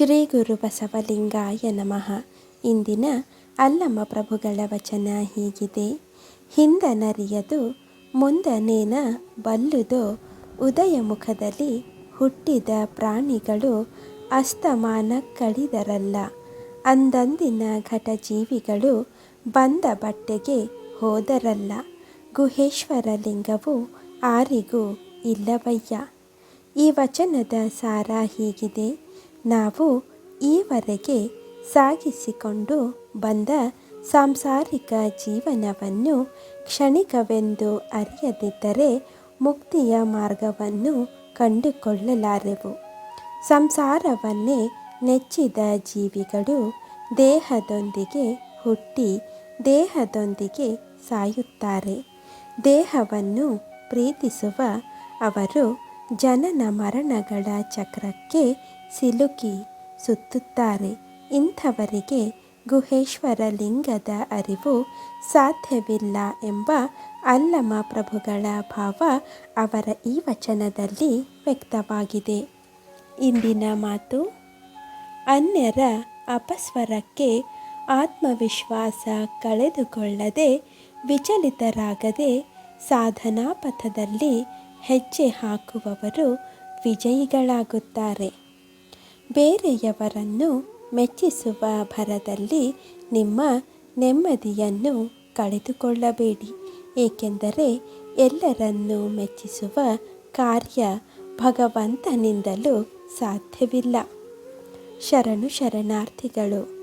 ಶ್ರೀ ಗುರು ಬಸವಲಿಂಗಾಯ ನಮಃ. ಇಂದಿನ ಅಲ್ಲಮ ಪ್ರಭುಗಳ ವಚನ ಹೀಗಿದೆ. ಹಿಂದನರಿಯದು, ಮುಂದನೇನ ಬಲ್ಲುದು ಉದಯ ಮುಖದಲ್ಲಿ ಹುಟ್ಟಿದ ಪ್ರಾಣಿಗಳು ಅಸ್ತಮಾನ ಕಳಿದರಲ್ಲ ಅಂದಂದಿನ ಘಟಜೀವಿಗಳು ಬಂದ ಬಟ್ಟೆಗೆ ಹೋದರಲ್ಲ. ಗುಹೇಶ್ವರ ಲಿಂಗವು ಆರಿಗೂ ಇಲ್ಲವಯ್ಯ. ಈ ವಚನದ ಸಾರ ಹೀಗಿದೆ. ನಾವು ಈವರೆಗೆ ಸಾಗಿಸಿಕೊಂಡು ಬಂದ ಸಾಂಸಾರಿಕ ಜೀವನವನ್ನು ಕ್ಷಣಿಕವೆಂದು ಅರಿಯದಿದ್ದರೆ ಮುಕ್ತಿಯ ಮಾರ್ಗವನ್ನು ಕಂಡುಕೊಳ್ಳಲಾರೆವು. ಸಂಸಾರವನ್ನೇ ನೆಚ್ಚಿದ ಜೀವಿಗಳು ದೇಹದೊಂದಿಗೆ ಹುಟ್ಟಿ ದೇಹದೊಂದಿಗೆ ಸಾಯುತ್ತಾರೆ. ದೇಹವನ್ನು ಪ್ರೀತಿಸುವ ಅವರು ಜನನ ಮರಣಗಳ ಚಕ್ರಕ್ಕೆ ಸಿಲುಕಿ ಸುತ್ತುತ್ತಾರೆ. ಇಂಥವರಿಗೆ ಗುಹೇಶ್ವರ ಲಿಂಗದ ಅರಿವು ಸಾಧ್ಯವಿಲ್ಲ ಎಂಬ ಅಲ್ಲಮ ಪ್ರಭುಗಳ ಭಾವ ಅವರ ಈ ವಚನದಲ್ಲಿ ವ್ಯಕ್ತವಾಗಿದೆ. ಇಂದಿನ ಮಾತು, ಅನ್ಯರ ಅಪಸ್ವರಕ್ಕೆ ಆತ್ಮವಿಶ್ವಾಸ ಕಳೆದುಕೊಳ್ಳದೆ ವಿಚಲಿತರಾಗದೆ ಸಾಧನಾ ಪಥದಲ್ಲಿ ಹೆಜ್ಜೆ ಹಾಕುವವರು ವಿಜಯಿಗಳಾಗುತ್ತಾರೆ. ಬೇರೆಯವರನ್ನು ಮೆಚ್ಚಿಸುವ ಭರದಲ್ಲಿ ನಿಮ್ಮ ನೆಮ್ಮದಿಯನ್ನು ಕಳೆದುಕೊಳ್ಳಬೇಡಿ. ಏಕೆಂದರೆ ಎಲ್ಲರನ್ನೂ ಮೆಚ್ಚಿಸುವ ಕಾರ್ಯ ಭಗವಂತನಿಂದಲೂ ಸಾಧ್ಯವಿಲ್ಲ. ಶರಣು ಶರಣಾರ್ಥಿಗಳು